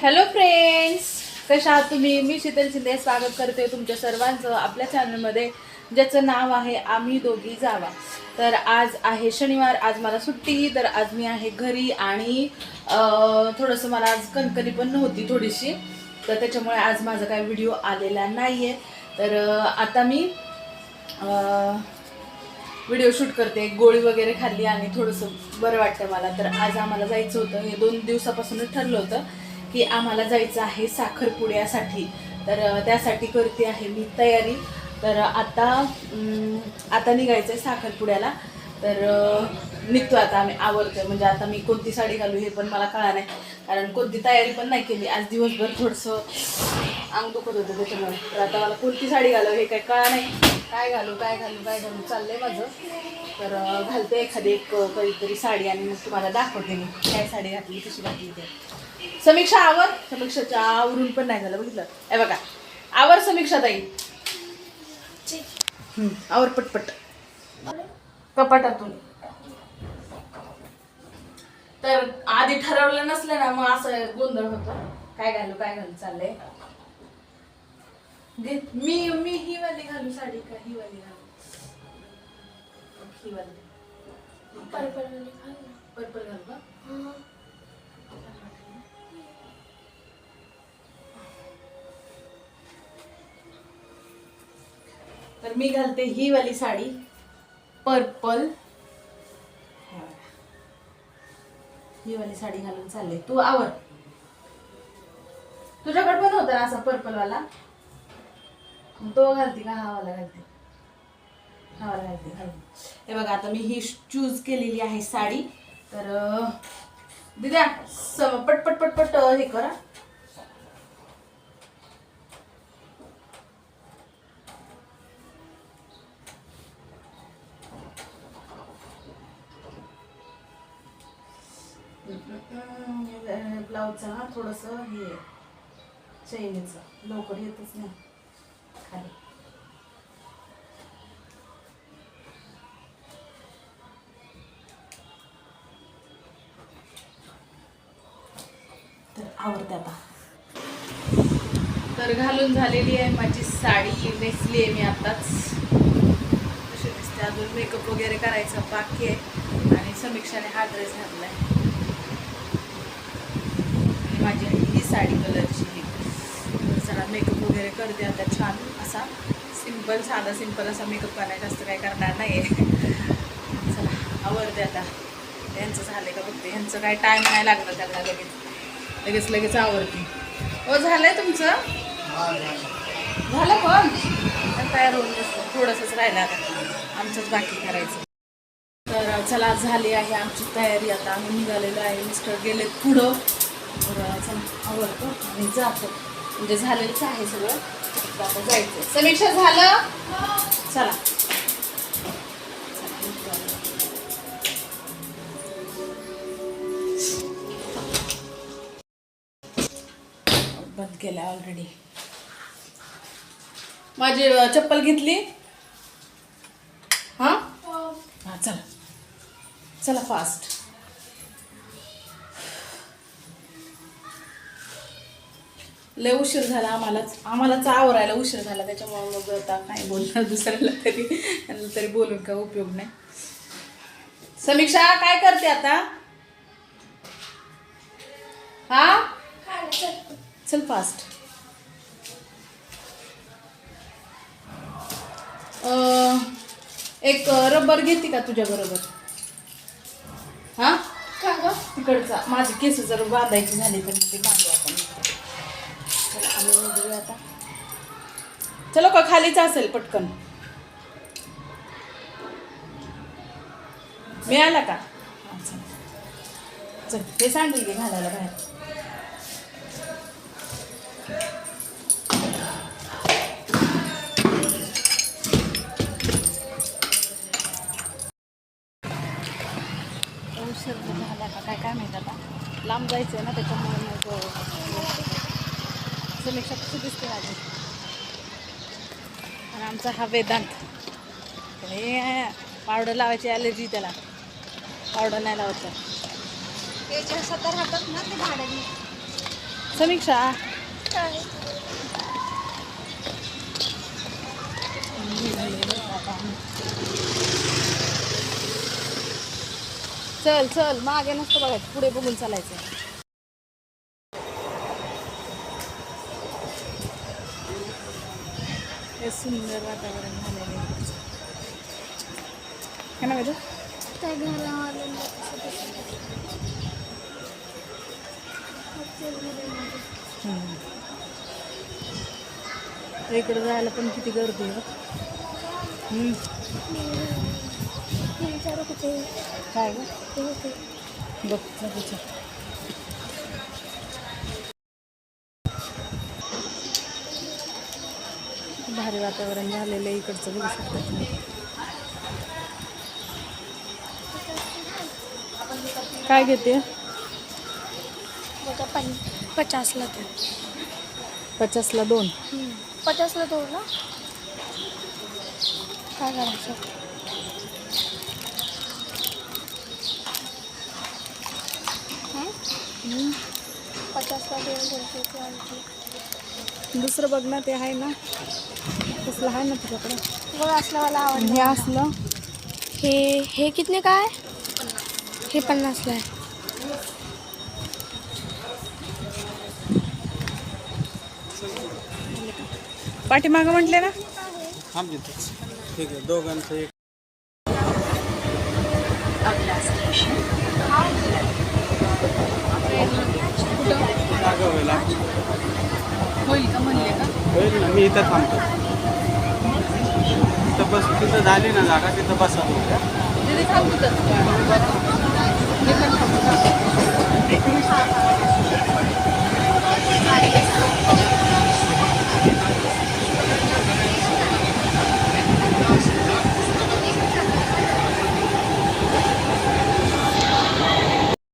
Hello friends कशा आहात तुम्ही? मी शीतल शिंदे. स्वागत करते तुमच्या सर्वांचं आपल्या चॅनलमध्ये ज्याचं नाव आहे आम्ही दोघी जावा. तर आज आहे शनिवार. आज मला सुट्टी तर आज मी आहे घरी आणि थोडंसं मला आज कणकणी पण नव्हती थोडीशी. तर त्याच्यामुळे आज माझा काही व्हिडिओ आलेला नाही आहे तर आता मी व्हिडिओ शूट करते. गोळी वगैरे खाल्ली आणि थोडंसं बरं वाटतं मला. तर आज आम्हाला जायचं होतं. हे दोन दिवसापासूनच ठरलं होतं. की आम्हाला जायचं आहे साखरपुड्यासाठी. तर त्यासाठी करते आहे मी तयारी. तर आता आता निघायचं आहे साखरपुड्याला. तर निघतो आता आम्ही आवडतोय म्हणजे आता मी कोणती साडी घालू हे पण मला कळा नाही. कारण कोणती तयारी पण नाही केली. आज दिवसभर थोडंसं अंग दुखत होतं त्याच्यामुळे. तर आता मला कोणती साडी घालू हे काय कळा नाही. काय घालू काय घालू काय घालू? चाललंय माझं. तर घालते एखादी एक कधीतरी साडी आणि मग तुम्हाला दाखवते मी. काय साडी घातली कशी घातली ते. समीक्षा आवर. समीक्षाच्या आवरून पण नाही झालं बघितलं. हे बघा. आवर समीक्षा ताई. आवर पटपट. कपाटातून. तर आधी ठरवलं नसलं ना मग असं गोंधळ होतो. काय घालू काय घालू चाललंय. मी मी ही वाली घालू साडी का ही वाली घालू? ही वाली. पर्पल घालू का? तर मी घालते ही वाली साडी. पर्पल. ही वाली साडी घालून चालले. तू आवर. तुझ्याकडे पण होता ना असा पर्पल वाला? तो घालते का? हा वाला घालते. हा वाला घालते घालते हे बघा आता मी ही चूज केलेली आहे साडी. तर दिद्या स- पटपट पटपट हे करा. ब्लाऊजचा ना थोडंसं हे चैनीचं. लवकर येतच नाही. खाली. तर आवडते आता. तर घालून झालेली आहे माझी साडी नेसली आहे मी आताच कशी दिसते. अजून मेकअप वगैरे करायचा बाकी आहे. आणि समीक्षाने हा ड्रेस घातलाय. आहे माझी ही साडी कलरची तर चला मेकअप वगैरे करते आता छान. असा सिंपल साधा सिंपल असा मेकअप करायचा जास्त काय करणार नाही चला आवडते आता. यांचं झालं का बघते. यांचं काय टाईम नाही लागणार त्यांना लगेच. लगेच लगेच आवडते हो झालंय तुमचं? झालं पण. तयार होऊन बसलं थोडंसंच राहिलं आता. आमचंच बाकी करायचं. तर चला झाली आहे आमची तयारी. आता आम्ही निघालेलो आहे. मिस्टर गेले पुढं. चला आवडतो आणि जातो. म्हणजे झालेलंच आहे सगळं. आता जायचं समीक्षा झालं? चला. बंद केलं ऑलरेडी माझी चप्पल घेतली? हां? हां. चला. चला फास्ट लय उशीर झाला आम्हालाच. आम्हालाच आवरायला उशीर झाला त्याच्यामुळे मग आता काय बोलणार दुसऱ्याला तरी. तरी बोलून काय उपयोग नाही. समीक्षा काय करते आता? हा? चल फास्ट एक रबर घेते का तुझ्या बरोबर? हा? तिकडचा. माझे केस जर बांधायची झाली तर ते बांधू चलो का खालीच असेल पटकन. मिळाला का? चल. हे सांगेल की घालायला बाहेर. उशीर झाला का? काय काय माहीत आता लांब जायचं आहे ना त्याच्यामुळे मग हो. समीक्षा कशी दिसते माझी. आणि आमचा हा वेदांत. हे पावडर लावायची ॲलर्जी त्याला. पावडर नाही लावत ना ते भाड्याने समीक्षा. चल चल. मागे नसतं बघायचं. पुढे बघून चालायचं. सुंदर वातावरण झालेलं आहे. है ना वेदू? त्या घरावाले इकडे जायला पण किती गर्दी आहे. बघ. काय होते. बघ. भारी वातावरण झालेलं आहे इकडचं बघू शकता. काय घेते? बघा पण पचासला ते. पचासला दोन. पचासला दोन ना? काय करायचं? दोन दुसरं बघ ना ते आहे ना? तसलं आहे ना तुझ्याकडे? बघा असलं मला हे असलं? हे हे कितने काय हे पन्नासला आहे. पाठीमागं म्हटले ना? ठीक आहे दोघांचं एक. जागा होईल आपली. होईल का म्हणले का? होईल ना मी इथं थांबतो. तिथं बस तिथं झाली ना जागा तिथं बसा. तिथे थांबू तर.